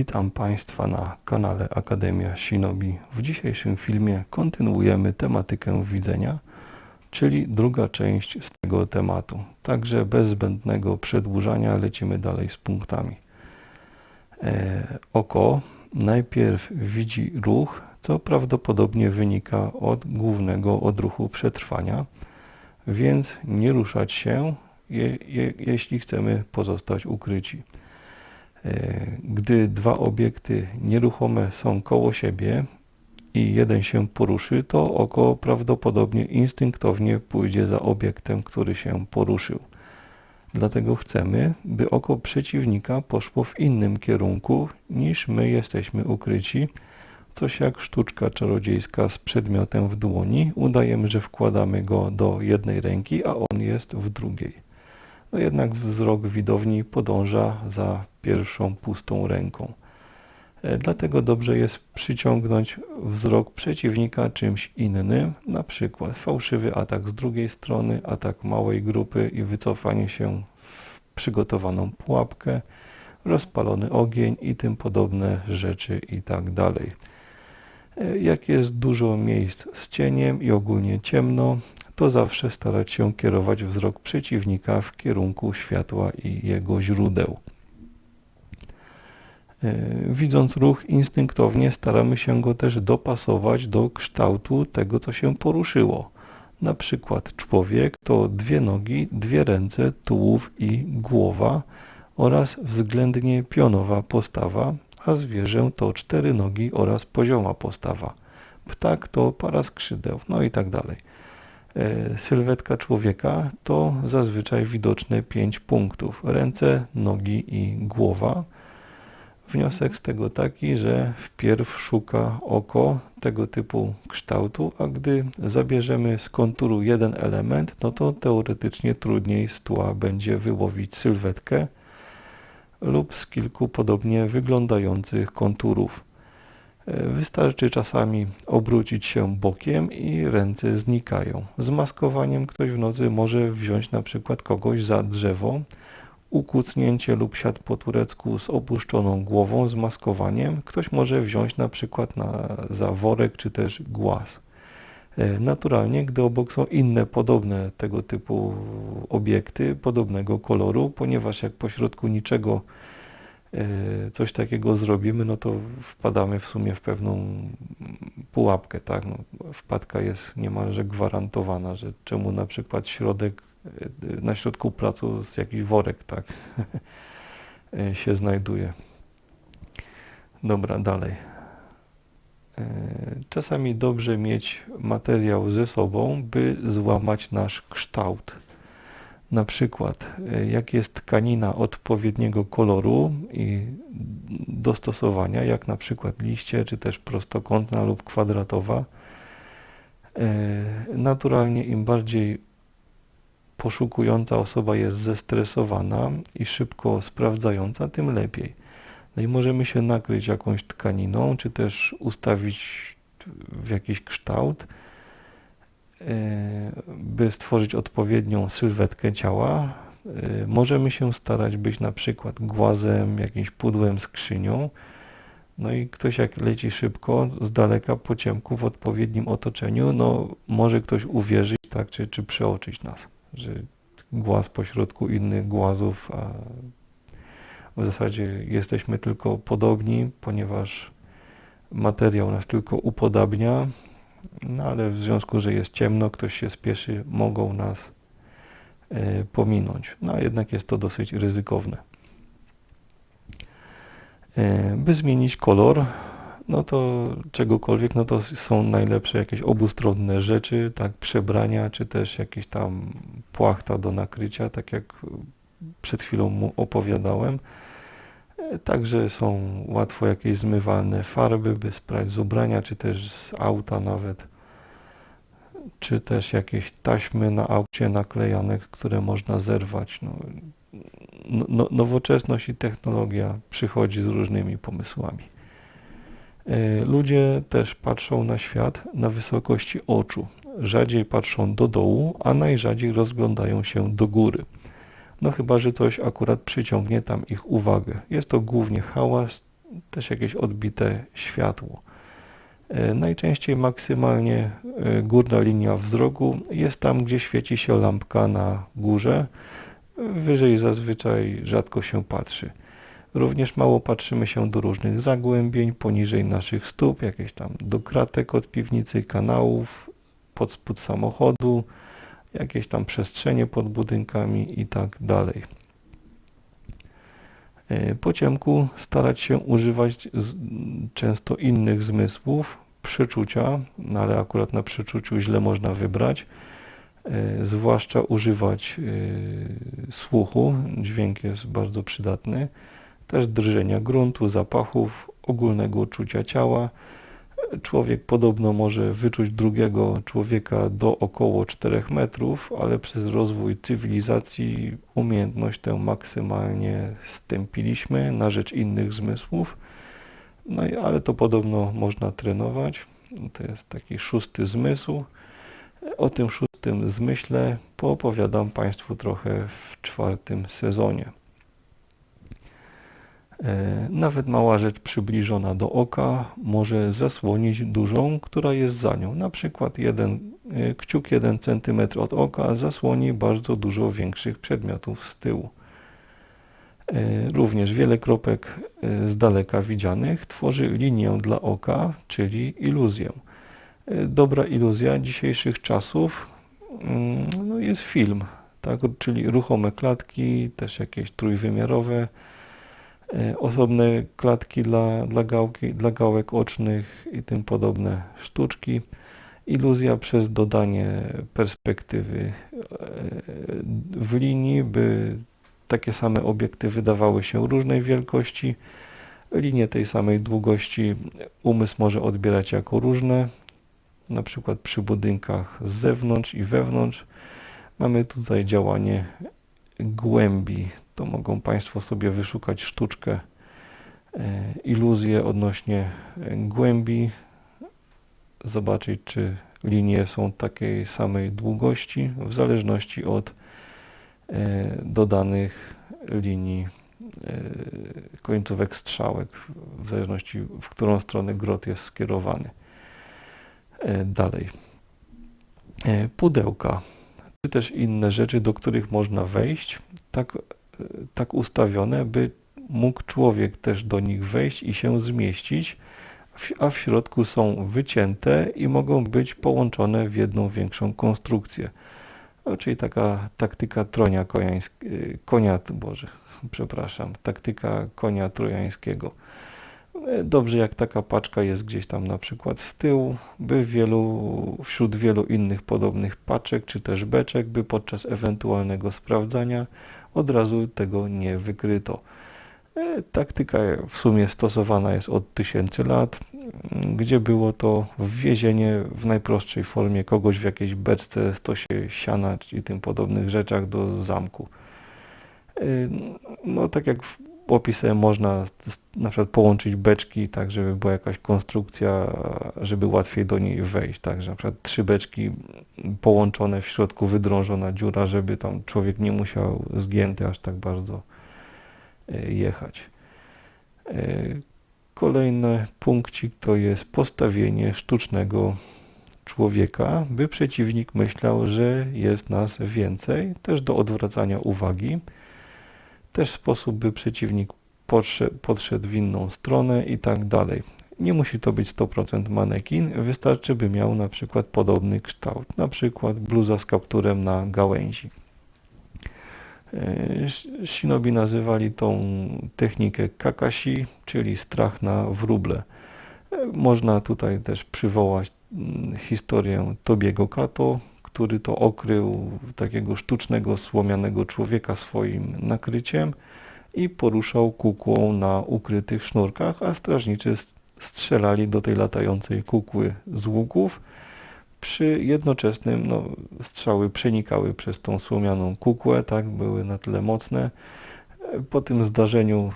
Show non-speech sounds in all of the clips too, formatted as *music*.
Witam Państwa na kanale Akademia Shinobi. W dzisiejszym filmie kontynuujemy tematykę widzenia, czyli druga część z tego tematu. Także bez zbędnego przedłużania lecimy dalej z punktami. E, oko najpierw widzi ruch, co prawdopodobnie wynika od głównego odruchu przetrwania, więc nie ruszać się, je, je, jeśli chcemy pozostać ukryci. E, gdy dwa obiekty nieruchome są koło siebie i jeden się poruszy, to oko prawdopodobnie instynktownie pójdzie za obiektem, który się poruszył. Dlatego chcemy, by oko przeciwnika poszło w innym kierunku niż my jesteśmy ukryci. Coś jak sztuczka czarodziejska z przedmiotem w dłoni. Udajemy, że wkładamy go do jednej ręki, a on jest w drugiej no jednak wzrok widowni podąża za pierwszą pustą ręką. E, dlatego dobrze jest przyciągnąć wzrok przeciwnika czymś innym, na przykład fałszywy atak z drugiej strony, atak małej grupy i wycofanie się w przygotowaną pułapkę, rozpalony ogień i tym podobne rzeczy i tak dalej. E, jak jest dużo miejsc z cieniem i ogólnie ciemno, to zawsze starać się kierować wzrok przeciwnika w kierunku światła i jego źródeł. E, widząc ruch instynktownie staramy się go też dopasować do kształtu tego, co się poruszyło. Na przykład człowiek to dwie nogi, dwie ręce, tułów i głowa oraz względnie pionowa postawa, a zwierzę to cztery nogi oraz pozioma postawa. Ptak to para skrzydeł, no i tak dalej. E, sylwetka człowieka to zazwyczaj widoczne pięć punktów. Ręce, nogi i głowa. Wniosek z tego taki, że wpierw szuka oko tego typu kształtu, a gdy zabierzemy z konturu jeden element, no to teoretycznie trudniej z tła będzie wyłowić sylwetkę lub z kilku podobnie wyglądających konturów. E, wystarczy czasami obrócić się bokiem i ręce znikają. Z maskowaniem ktoś w nocy może wziąć na przykład kogoś za drzewo, ukucnięcie lub siad po turecku z opuszczoną głową z maskowaniem. Ktoś może wziąć na przykład na, za worek czy też głaz. E, naturalnie, gdy obok są inne podobne tego typu obiekty, podobnego koloru, ponieważ jak pośrodku niczego coś takiego zrobimy, no to wpadamy w sumie w pewną pułapkę, tak? No, wpadka jest niemalże gwarantowana, że czemu na przykład środek, e, na środku placu jakiś worek, tak? E, *laughs* się znajduje. Dobra, dalej. Czasami dobrze mieć materiał ze sobą, by złamać nasz kształt. Na przykład, e, jak jest tkanina odpowiedniego koloru i dostosowania, jak na przykład liście, czy też prostokątna lub kwadratowa, e, naturalnie im bardziej poszukująca osoba jest zestresowana i szybko sprawdzająca, tym lepiej. No i możemy się nakryć jakąś tkaniną, czy też ustawić w jakiś kształt, by stworzyć odpowiednią sylwetkę ciała, e, możemy się starać być na przykład głazem, jakimś pudłem, skrzynią. No i ktoś jak leci szybko, z daleka po ciemku, w odpowiednim otoczeniu, no może ktoś uwierzyć, tak, czy, czy przeoczyć nas, że głaz pośrodku innych głazów, a w zasadzie jesteśmy tylko podobni, ponieważ materiał nas tylko upodabnia, no ale w związku, że jest ciemno, ktoś się spieszy, mogą nas e, pominąć. No a jednak jest to dosyć ryzykowne. E, by zmienić kolor, no to czegokolwiek, no to są najlepsze jakieś obustronne rzeczy, tak, przebrania, czy też jakieś tam płachta do nakrycia, tak jak przed chwilą mu opowiadałem. Także są łatwo jakieś zmywalne farby, by sprać z ubrania, czy też z auta nawet, czy też jakieś taśmy na aucie naklejane, które można zerwać. No, no, no, nowoczesność i technologia przychodzi z różnymi pomysłami. E, ludzie też patrzą na świat na wysokości oczu. Rzadziej patrzą do dołu, a najrzadziej rozglądają się do góry no chyba, że coś akurat przyciągnie tam ich uwagę. Jest to głównie hałas, też jakieś odbite światło. E, najczęściej maksymalnie e, górna linia wzroku jest tam, gdzie świeci się lampka na górze. Wyżej zazwyczaj rzadko się patrzy. Również mało patrzymy się do różnych zagłębień poniżej naszych stóp, jakieś tam do kratek od piwnicy, kanałów, pod spód samochodu, jakieś tam przestrzenie pod budynkami i tak dalej. E, po ciemku starać się używać często innych zmysłów, przeczucia, no ale akurat na przeczuciu źle można wybrać, e, zwłaszcza używać e, słuchu, dźwięk jest bardzo przydatny, też drżenia gruntu, zapachów, ogólnego uczucia ciała, Człowiek podobno może wyczuć drugiego człowieka do około 4 metrów, ale przez rozwój cywilizacji umiejętność tę maksymalnie stępiliśmy na rzecz innych zmysłów. No i ale to podobno można trenować. To jest taki szósty zmysł. O tym szóstym zmyśle poopowiadam Państwu trochę w czwartym sezonie. E, nawet mała rzecz przybliżona do oka może zasłonić dużą, która jest za nią. Na przykład jeden, e, kciuk 1 cm od oka zasłoni bardzo dużo większych przedmiotów z tyłu. E, również wiele kropek z daleka widzianych tworzy linię dla oka, czyli iluzję. Dobra iluzja dzisiejszych czasów mm, no jest film, tak? czyli ruchome klatki, też jakieś trójwymiarowe, osobne klatki dla, dla, gałki, dla gałek ocznych i tym podobne sztuczki. Iluzja przez dodanie perspektywy e, w linii, by takie same obiekty wydawały się różnej wielkości. Linie tej samej długości umysł może odbierać jako różne, na przykład przy budynkach z zewnątrz i wewnątrz. Mamy tutaj działanie głębi, to mogą Państwo sobie wyszukać sztuczkę, e, iluzję odnośnie e, głębi, zobaczyć czy linie są takiej samej długości w zależności od e, dodanych linii końcówek strzałek, w zależności w którą stronę grot jest skierowany. Dalej. Pudełka, czy też inne rzeczy, do których można wejść, tak tak ustawione, by mógł człowiek też do nich wejść i się zmieścić, a w środku są wycięte i mogą być połączone w jedną większą konstrukcję. No, czyli taka taktyka tronia konia, Boże, *laughs* przepraszam, taktyka konia trojańskiego. Dobrze, jak taka paczka jest gdzieś tam na przykład z tyłu, by wielu, wśród wielu innych podobnych paczek czy też beczek, by podczas ewentualnego sprawdzania od razu tego nie wykryto. E, taktyka w sumie stosowana jest od tysięcy lat, gdzie było to wwiezienie w najprostszej formie kogoś w jakiejś beczce, stosie siana i tym podobnych rzeczach do zamku. E, no tak jak opisem można na przykład połączyć beczki tak, żeby była jakaś konstrukcja, żeby łatwiej do niej wejść, tak, że na przykład trzy beczki połączone w środku wydrążona dziura, żeby tam człowiek nie musiał zgięty aż tak bardzo e, jechać. E, kolejny punkcik to jest postawienie sztucznego człowieka, by przeciwnik myślał, że jest nas więcej, też do odwracania uwagi też sposób, by przeciwnik podszedł, w inną stronę i tak dalej. Nie musi to być 100% manekin, wystarczy by miał na przykład podobny kształt, na przykład bluza z kapturem na gałęzi. E, shinobi nazywali tą technikę kakashi, czyli strach na wróble. E, można tutaj też przywołać mm, historię Tobiego Kato, który to okrył takiego sztucznego słomianego człowieka swoim nakryciem i poruszał kukłą na ukrytych sznurkach, a strażnicy strzelali do tej latającej kukły z łuków. Przy jednoczesnym no, strzały przenikały przez tą słomianą kukłę, tak, były na tyle mocne. Po tym zdarzeniu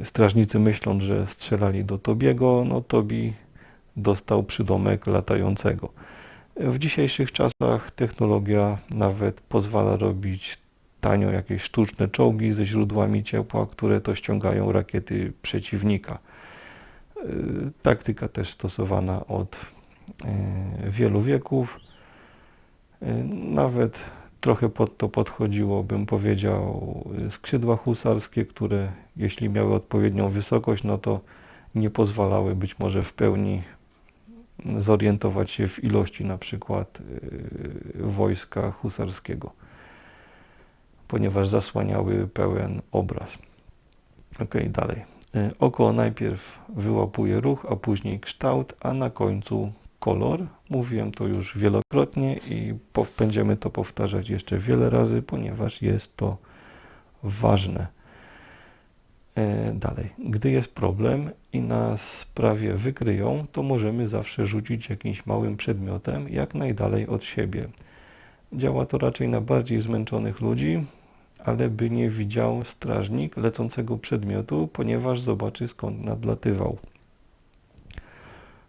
e, strażnicy myśląc, że strzelali do Tobiego, no Tobi dostał przydomek latającego. W dzisiejszych czasach technologia nawet pozwala robić tanio jakieś sztuczne czołgi ze źródłami ciepła, które to ściągają rakiety przeciwnika. Taktyka też stosowana od wielu wieków. Nawet trochę pod to podchodziło, bym powiedział, skrzydła husarskie, które jeśli miały odpowiednią wysokość, no to nie pozwalały być może w pełni zorientować się w ilości na przykład y, wojska husarskiego, ponieważ zasłaniały pełen obraz. Ok, dalej. Y, oko najpierw wyłapuje ruch, a później kształt, a na końcu kolor. Mówiłem to już wielokrotnie i będziemy to powtarzać jeszcze wiele razy, ponieważ jest to ważne. E, dalej, gdy jest problem i nas prawie wykryją, to możemy zawsze rzucić jakimś małym przedmiotem jak najdalej od siebie. Działa to raczej na bardziej zmęczonych ludzi, ale by nie widział strażnik lecącego przedmiotu, ponieważ zobaczy skąd nadlatywał.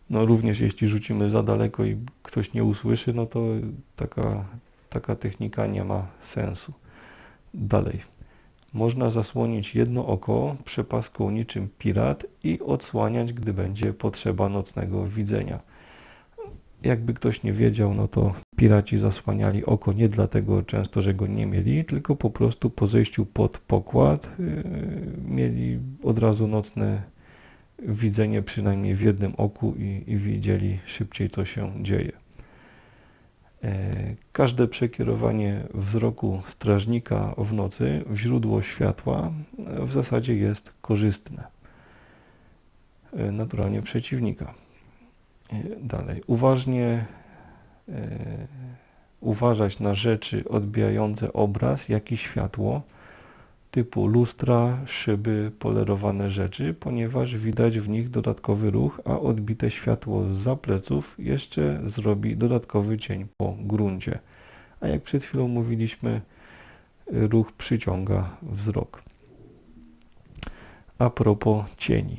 No również jeśli rzucimy za daleko i ktoś nie usłyszy, no to taka, taka technika nie ma sensu. Dalej. Można zasłonić jedno oko przepaską niczym pirat i odsłaniać, gdy będzie potrzeba nocnego widzenia. Jakby ktoś nie wiedział, no to piraci zasłaniali oko nie dlatego często, że go nie mieli, tylko po prostu po zejściu pod pokład yy, mieli od razu nocne widzenie przynajmniej w jednym oku i, i widzieli szybciej, co się dzieje. E, każde przekierowanie wzroku strażnika w nocy w źródło światła e, w zasadzie jest korzystne. E, naturalnie przeciwnika. Dalej. Uważnie uważać na rzeczy odbijające obraz, jak i światło typu lustra, szyby, polerowane rzeczy, ponieważ widać w nich dodatkowy ruch, a odbite światło z pleców jeszcze zrobi dodatkowy cień po gruncie. A jak przed chwilą mówiliśmy, ruch przyciąga wzrok. A propos cieni.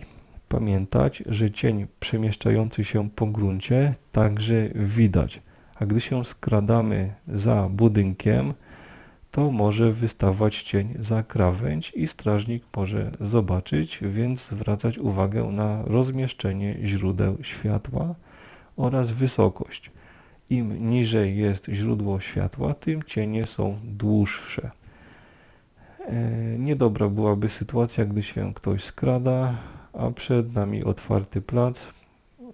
Pamiętać, że cień przemieszczający się po gruncie także widać. A gdy się skradamy za budynkiem, to może wystawać cień za krawędź i strażnik może zobaczyć, więc zwracać uwagę na rozmieszczenie źródeł światła oraz wysokość. Im niżej jest źródło światła, tym cienie są dłuższe. E, niedobra byłaby sytuacja, gdy się ktoś skrada, a przed nami otwarty plac,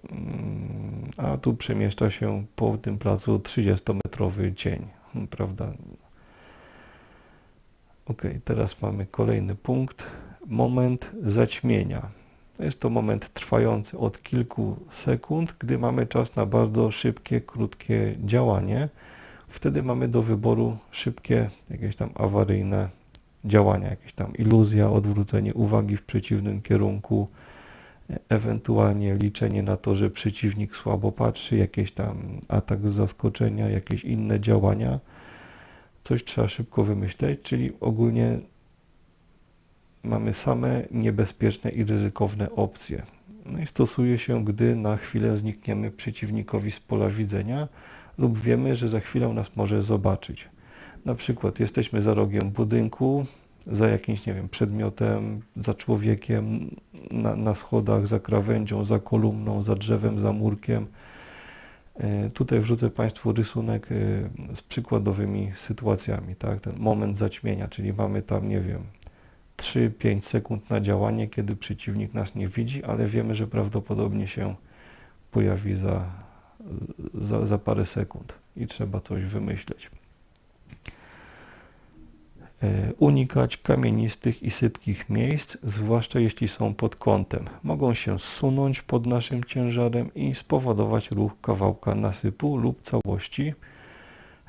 mm, a tu przemieszcza się po tym placu 30-metrowy cień, prawda? Ok, teraz mamy kolejny punkt. Moment zaćmienia. Jest to moment trwający od kilku sekund, gdy mamy czas na bardzo szybkie, krótkie działanie. Wtedy mamy do wyboru szybkie, jakieś tam awaryjne działania, jakieś tam iluzja, odwrócenie uwagi w przeciwnym kierunku, ewentualnie liczenie na to, że przeciwnik słabo patrzy, jakieś tam atak z zaskoczenia, jakieś inne działania coś trzeba szybko wymyśleć, czyli ogólnie mamy same niebezpieczne i ryzykowne opcje. No i stosuje się, gdy na chwilę znikniemy przeciwnikowi z pola widzenia lub wiemy, że za chwilę nas może zobaczyć. Na przykład jesteśmy za rogiem budynku, za jakimś, nie wiem, przedmiotem, za człowiekiem, na, na schodach, za krawędzią, za kolumną, za drzewem, za murkiem, tutaj wrzucę Państwu rysunek e, z przykładowymi sytuacjami, tak? Ten moment zaćmienia, czyli mamy tam, nie wiem, 3-5 sekund na działanie, kiedy przeciwnik nas nie widzi, ale wiemy, że prawdopodobnie się pojawi za, za, za parę sekund i trzeba coś wymyśleć. E, unikać kamienistych i sypkich miejsc, zwłaszcza jeśli są pod kątem. Mogą się zsunąć pod naszym ciężarem i spowodować ruch kawałka nasypu lub całości.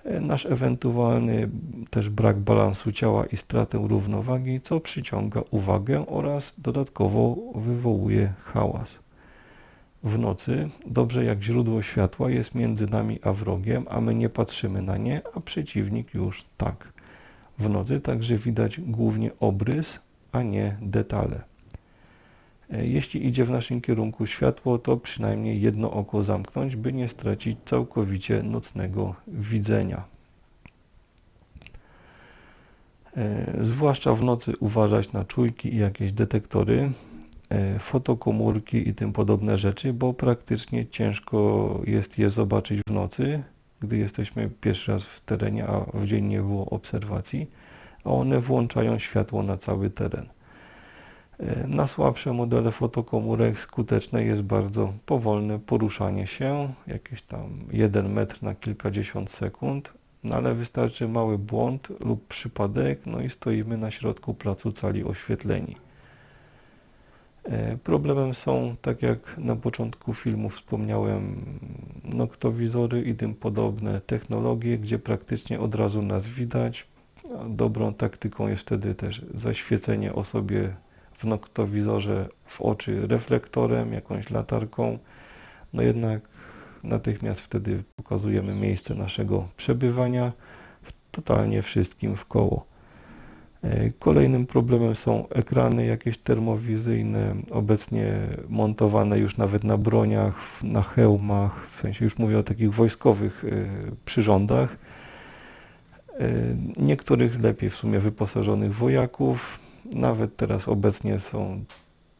E, nasz ewentualny też brak balansu ciała i stratę równowagi, co przyciąga uwagę oraz dodatkowo wywołuje hałas. W nocy dobrze jak źródło światła jest między nami a wrogiem, a my nie patrzymy na nie, a przeciwnik już tak w nocy, także widać głównie obrys, a nie detale. E, jeśli idzie w naszym kierunku światło, to przynajmniej jedno oko zamknąć, by nie stracić całkowicie nocnego widzenia. E, Zwłaszcza w nocy uważać na czujki i jakieś detektory, e, fotokomórki i tym podobne rzeczy, bo praktycznie ciężko jest je zobaczyć w nocy, gdy jesteśmy pierwszy raz w terenie, a w dzień nie było obserwacji, a one włączają światło na cały teren. E, Na słabsze modele fotokomórek skuteczne jest bardzo powolne poruszanie się, jakieś tam 1 metr na kilkadziesiąt sekund, no ale wystarczy mały błąd lub przypadek, no i stoimy na środku placu cali oświetleni. E, Problemem są, tak jak na początku filmu wspomniałem, noktowizory i tym podobne technologie, gdzie praktycznie od razu nas widać. Dobrą taktyką jest wtedy też zaświecenie osobie w noktowizorze w oczy reflektorem, jakąś latarką. No jednak natychmiast wtedy pokazujemy miejsce naszego przebywania totalnie wszystkim w koło. E, Kolejnym problemem są ekrany jakieś termowizyjne, obecnie montowane już nawet na broniach, na hełmach, w sensie już mówię o takich wojskowych e, przyrządach. E, Niektórych lepiej w sumie wyposażonych wojaków. Nawet teraz obecnie są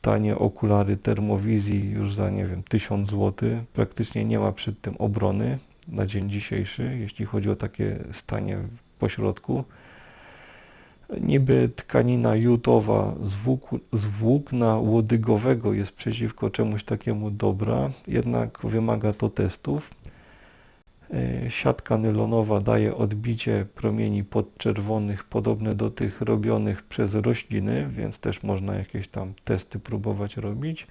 tanie okulary termowizji już za, nie wiem, 1000 zł. Praktycznie nie ma przed tym obrony na dzień dzisiejszy, jeśli chodzi o takie stanie pośrodku. Niby tkanina jutowa z, włók- z włókna łodygowego jest przeciwko czemuś takiemu dobra, jednak wymaga to testów. E, Siatka nylonowa daje odbicie promieni podczerwonych podobne do tych robionych przez rośliny, więc też można jakieś tam testy próbować robić.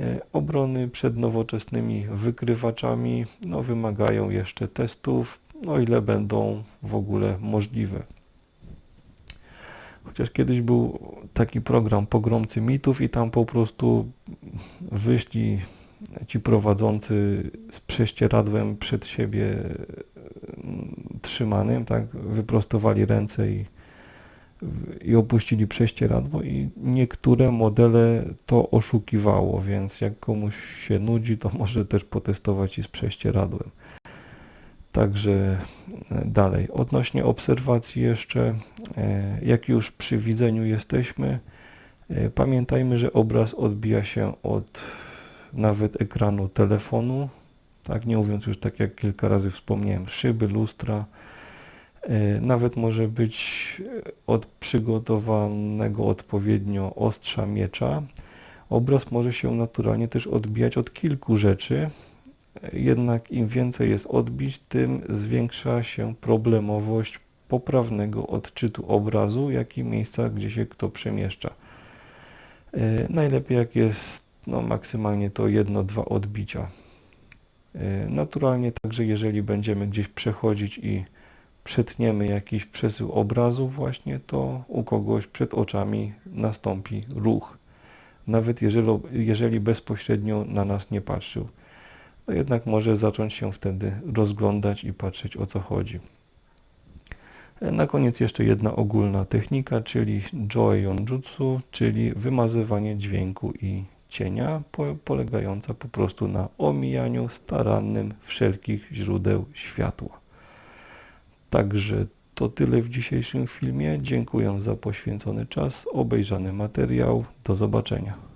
E, Obrony przed nowoczesnymi wykrywaczami no, wymagają jeszcze testów, o ile będą w ogóle możliwe. Chociaż kiedyś był taki program Pogromcy Mitów i tam po prostu wyszli ci prowadzący z prześcieradłem przed siebie mm, trzymanym, tak, wyprostowali ręce i, i opuścili prześcieradło i niektóre modele to oszukiwało, więc jak komuś się nudzi, to może też potestować i z prześcieradłem. Także e, dalej. Odnośnie obserwacji jeszcze, e, jak już przy widzeniu jesteśmy, e, pamiętajmy, że obraz odbija się od nawet ekranu telefonu, tak, nie mówiąc już tak jak kilka razy wspomniałem, szyby, lustra, nawet może być od przygotowanego odpowiednio ostrza miecza. Obraz może się naturalnie też odbijać od kilku rzeczy, jednak im więcej jest odbić, tym zwiększa się problemowość poprawnego odczytu obrazu, jak i miejsca, gdzie się kto przemieszcza. E, Najlepiej jak jest no, maksymalnie to jedno, dwa odbicia. E, Naturalnie także jeżeli będziemy gdzieś przechodzić i przetniemy jakiś przesył obrazu właśnie, to u kogoś przed oczami nastąpi ruch. Nawet jeżeli, jeżeli bezpośrednio na nas nie patrzył no jednak może zacząć się wtedy rozglądać i patrzeć o co chodzi. Na koniec jeszcze jedna ogólna technika, czyli Joeon Jutsu, czyli wymazywanie dźwięku i cienia, po, polegająca po prostu na omijaniu starannym wszelkich źródeł światła. Także to tyle w dzisiejszym filmie. Dziękuję za poświęcony czas, obejrzany materiał. Do zobaczenia.